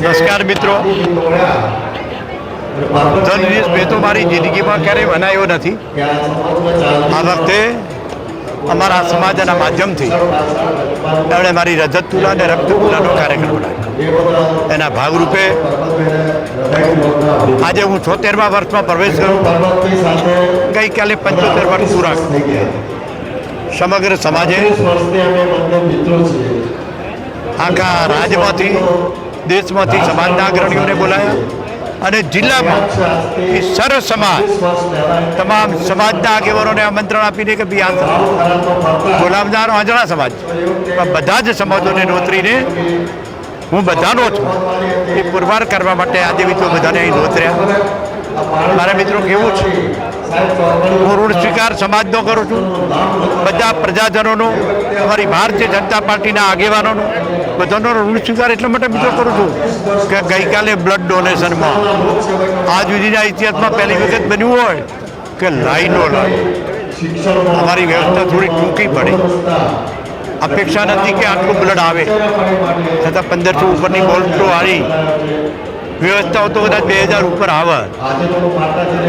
નમસ્કાર મિત્રો. જન્મદિવસ મેં તો મારી જિંદગીમાં ક્યારેય મનાયો નથી. આ વખતે અમારા સમાજના માધ્યમથી એમણે મારી રજત તુલા અને રક્ત તુલાનો કાર્યક્રમ બનાવ્યો. એના ભાગરૂપે આજે હું છોતેરમા વર્ષમાં પ્રવેશ કરું. ગઈકાલે પંચોતેર વર્ષ પૂરા. સમગ્ર સમાજે આખા રાજ્યમાંથી દેશમાંથી સમાજના અગ્રણીઓને બોલાયા અને જિલ્લામાં એ સરસ સમાજ, તમામ સમાજના આગેવાનોને આમંત્રણ આપીને કે બી આ ગુલામદાર આંજણા સમાજ બધા જ સમાજોને નોતરીને હું બધાનો છું. એ પુરવાર કરવા માટે આજે મિત્રો બધાને અહીં નોતર્યા મારા મિત્રો કેવું છે? હું ઋણ સ્વીકાર સમાજનો કરું છું. બધા પ્રજાજનોનો, અમારી ભારતીય જનતા પાર્ટીના આગેવાનોનો, બધાનો ઋણ સ્વીકાર એટલા માટે મિત્રો કરું છું કે ગઈકાલે બ્લડ ડોનેશનમાં આજ સુધીના ઇતિહાસમાં પહેલી વખત બન્યું હોય કે લાઈનો લાઈન અમારી વ્યવસ્થા થોડી ટૂંકી પડી. અપેક્ષા નથી કે આટલું બ્લડ આવે. છતાં પંદરસો ઉપરની બોલ્ટો વાળી વ્યવસ્થાઓ તો કદાચ બે હજાર ઉપર આવે.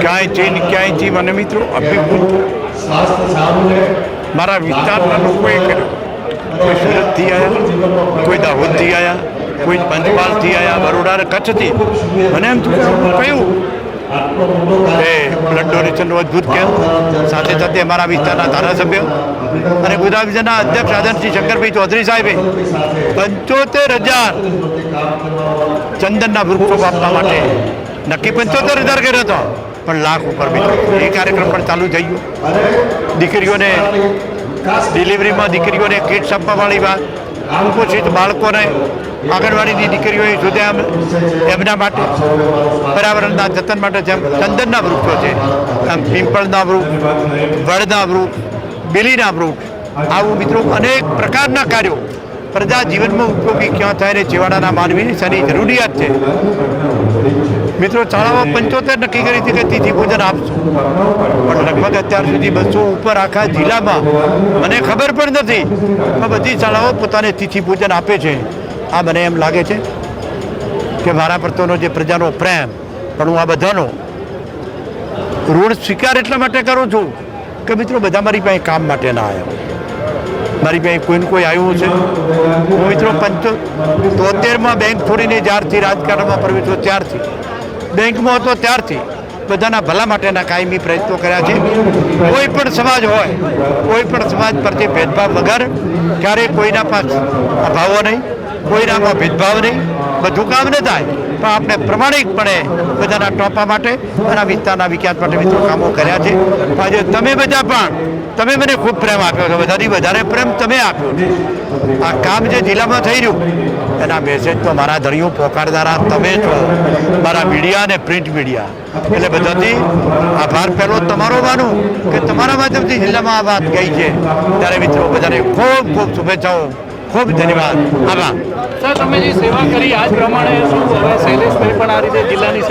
ક્યાંય ચીન ક્યાંયથી મને મિત્રો, અભિભૂત મારા વિસ્તારના લોકોએ કર્યું. કોઈ સુરતથી આવ્યા કોઈ દાહોદથી આવ્યા કોઈ પંચમહાલથી આવ્યા બરોડા કચ્છથી મને એમ થયું, કહ્યું એ બ્લડ ડોનેશનનું અદ્ભુત કેમ્પ સાથે સાથે અમારા વિસ્તારના ધારાસભ્ય અને ગુજરાત વિધાનના અધ્યક્ષ આદરણસિંહ શંકરભાઈ ચૌધરી સાહેબે પંચોતેર હજાર ચંદનના વૃક્ષો કાપવા માટે નક્કી પંચોતેર હજાર કર્યો હતો. પણ લાખ ઉપર બી એ કાર્યક્રમ પણ ચાલુ થઈ ગયો. દીકરીઓને ડિલિવરીમાં દીકરીઓને કીટ આપવાવાળી વાત કુપોષિત બાળકોને આંગણવાડીની દીકરીઓએ શોધ્યા એમ- એમના માટે પર્યાવરણના જતન માટે જેમ ચંદનના વૃક્ષો છે, આમ પીંપળના વૃક્ષ, વડના વૃક્ષ, બેલીના વૃક્ષ, આવું મિત્રો અનેક પ્રકારના કાર્યો પ્રજા જીવનમાં ઉપયોગી ક્યાં થાય ને છેવાડાના માનવીની શની જરૂરિયાત છે. મિત્રો શાળામાં પંચોતેર નક્કી કરી હતી કે તિથિ પૂજન આપશું. પણ લગભગ અત્યાર સુધી બસો ઉપર આખા જિલ્લામાં મને ખબર પણ નથી કે બધી શાળાઓ પોતાને તિથિ પૂજન આપે છે. આ મને એમ લાગે છે કે મારા પ્રત્યેનો જે પ્રજાનો પ્રેમ, પણ હું આ બધાનો ઋણ સ્વીકાર એટલા માટે કરું છું કે મિત્રો, બધા મારી પાસે કામ માટે ના આવ્યા મારી પાસે કોઈને કોઈ આવ્યું છે હું મિત્રો, પંચો, તોતેરમાં બેંક છોડીને જ્યારથી રાજકારણમાં પ્રવેશ્યો, ત્યારથી બેંકમાં હતો ત્યારથી. બધાના ભલા માટેના કાયમી પ્રયત્નો કર્યા છે. કોઈ પણ સમાજ હોય, કોઈ પણ સમાજ પ્રત્યે ભેદભાવ વગર ક્યારેય કોઈના પાસ અભાવો નહીં, કોઈનામાં ભેદભાવ નહીં. બધું કામ ન થાય. પણ આપણે પ્રમાણિકપણે બધાના ટોપા માટે અને વિસ્તારના વિકાસ માટે મિત્રો કામો કર્યા છે. આજે તમે બધા પણ, તમે મને ખૂબ પ્રેમ આપ્યો છો. બધાથી વધારે પ્રેમ તમે આપ્યો આ કામ જે જિલ્લામાં થઈ રહ્યું, એના મેસેજ તો મારા ધણીઓ પોકારનારા તમે છો. મારા મીડિયા અને પ્રિન્ટ મીડિયા એટલે બધાથી આભાર પહેલો તમારો માનું કે તમારા માધ્યમથી જિલ્લામાં આ વાત ગઈ છે. ત્યારે મિત્રો બધાને ખૂબ ખૂબ શુભેચ્છાઓ. ખૂબ ધન્યવાદ. આભાર. સર, તમે જે સેવા કરી, આજ પ્રમાણે શું હવે શૈલેષભાઈ પણ આ રીતે જિલ્લાની સેવા